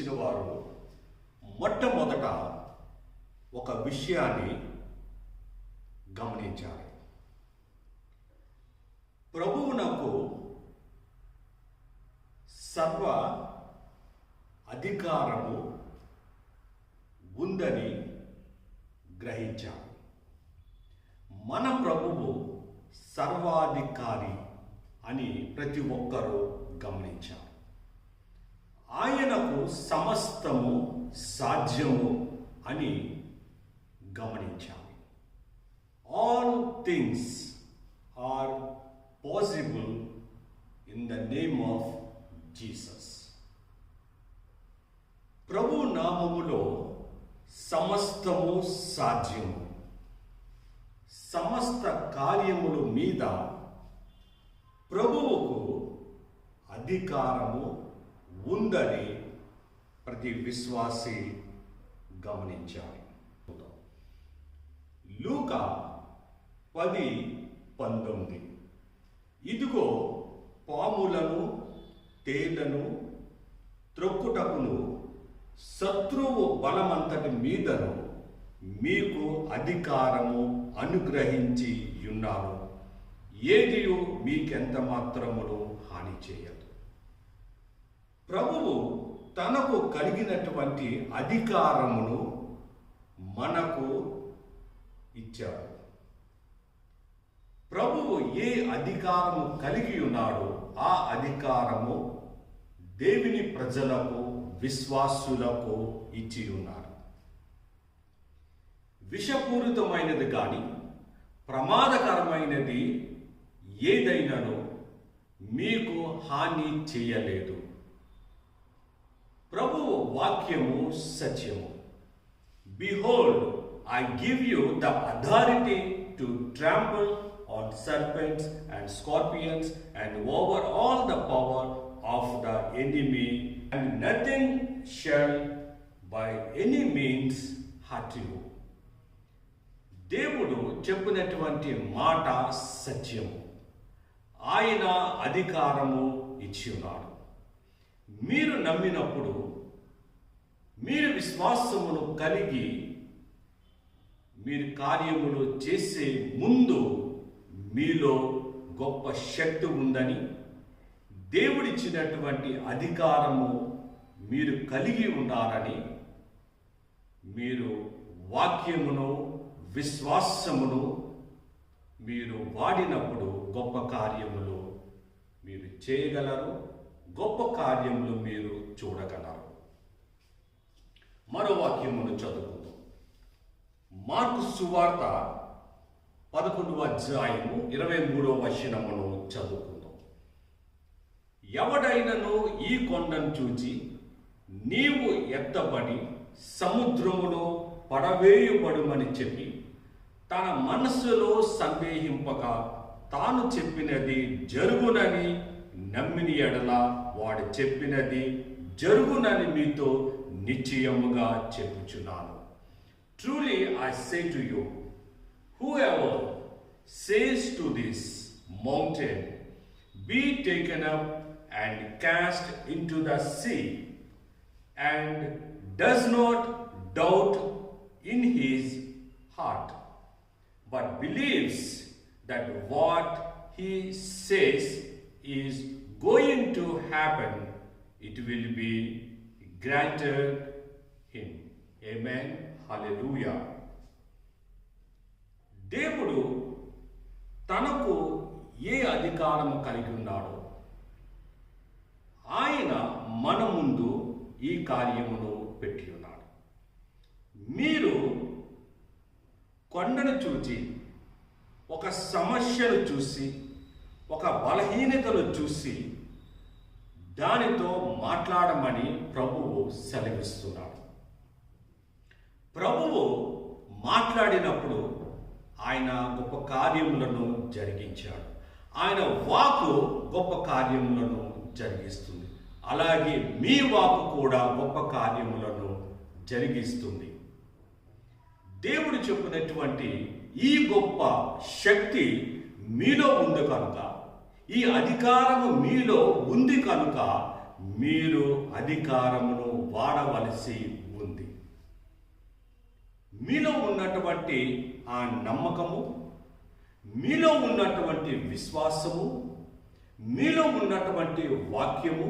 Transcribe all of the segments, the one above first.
వచ్చిన వారు మొట్టమొదట ఒక విషయాన్ని గమనించాలి. ప్రభువునకు సర్వ అధికారము ఉందని గ్రహించాలి. మన ప్రభువు సర్వాధికారి అని ప్రతి ఒక్కరూ గమనించాలి. ఆయనకు సమస్తము సాధ్యము అని గమనించాలి. All things are possible in the name of Jesus ప్రభు నామములో సమస్తము సాధ్యము. సమస్త కార్యముల మీద ప్రభువుకు అధికారము ఉందని ప్రతి విశ్వాసి గమనించాలి. లూక పది పంతొమ్మిది. ఇదిగో పాములను తేళ్ళను త్రొక్కుటకును శత్రువు బలమంతటి మీదను మీకు అధికారము అనుగ్రహించి ఉన్నాను ఏదియు మీకెంత మాత్రమును హాని చేయదు. ప్రభువు తనకు కలిగినటువంటి అధికారమును మనకు ఇచ్చాడు. ప్రభువు ఏ అధికారము కలిగి ఉన్నాడో ఆ అధికారము దేవుని ప్రజలకు విశ్వాసులకు ఇచ్చి ఉన్నారు విషపూరితమైనది కానీ ప్రమాదకరమైనది ఏదైనాను మీకు హాని చేయలేదు. ప్రభు వాక్యము సత్యము. Behold I give you the authority to trample on serpents and scorpions and over all the power of the enemy and nothing shall by any means hurt you దేవుడు చెప్పినటువంటి మాట సత్యము. ఆయన అధికారము ఇచ్చి ఉన్నాడు మీరు నమ్మినప్పుడు మీరు విశ్వాసమును కలిగి మీరు కార్యములు చేసే ముందు మీలో గొప్ప శక్తి ఉందని దేవుడిచ్చినటువంటి అధికారము మీరు కలిగి ఉన్నారని మీరు వాక్యమును విశ్వాసమును మీరు వాడినప్పుడు గొప్ప కార్యములు మీరు చేయగలరు. గొప్ప కార్యములు మీరు చూడగలరు. మరో వాక్యమును చదువుకుందాం. మార్కు సువార్త పదకొండవ అధ్యాయము ఇరవై మూడవ వచనమును చదువుకుందాం. ఎవడైనను ఈ కొండను చూచి నీవు ఎత్తబడి సముద్రములో పడవేయబడుమని చెప్పి తన మనస్సులో సందేహింపక తాను చెప్పినది జరుగునని నమ్మిని ఎడల వాడు చెప్పినది జరుగునని మీతో నిశ్చయముగా చెప్పుచున్నాను truly I say to you whoever says to this mountain be taken up and cast into the sea and does not doubt in his heart, but believes that what he says is going to happen, it will be granted him. Amen. Hallelujah. దేవుడు తనకు ఏ అధికారము కలిగి ఉన్నాడో ఆయన మన ముందు ఈ కార్యమును పెట్టి ఉన్నాడు మీరు కొండను చూచి ఒక సమస్యను చూసి ఒక బలహీనతను చూసి దానితో మాట్లాడమని ప్రభువు సెలవిస్తున్నాడు. ప్రభువు మాట్లాడినప్పుడు ఆయన గొప్ప కార్యములను జరిగించాడు. ఆయన వాకు గొప్ప కార్యములను జరిగిస్తుంది. అలాగే మీ వాకు కూడా గొప్ప కార్యములను జరిగిస్తుంది. దేవుడు చెప్పినటువంటి ఈ గొప్ప శక్తి మీలో ఉంది కనుక ఈ అధికారము మీలో ఉంది కనుక మీరు అధికారమును వాడవలసి ఉంది. మీలో ఉన్నటువంటి ఆ నమ్మకము మీలో ఉన్నటువంటి విశ్వాసము మీలో ఉన్నటువంటి వాక్యము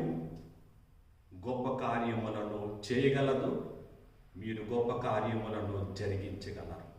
గొప్ప కార్యములను చేయగలదు మీరు గొప్ప కార్యములను జరిగించగలరు.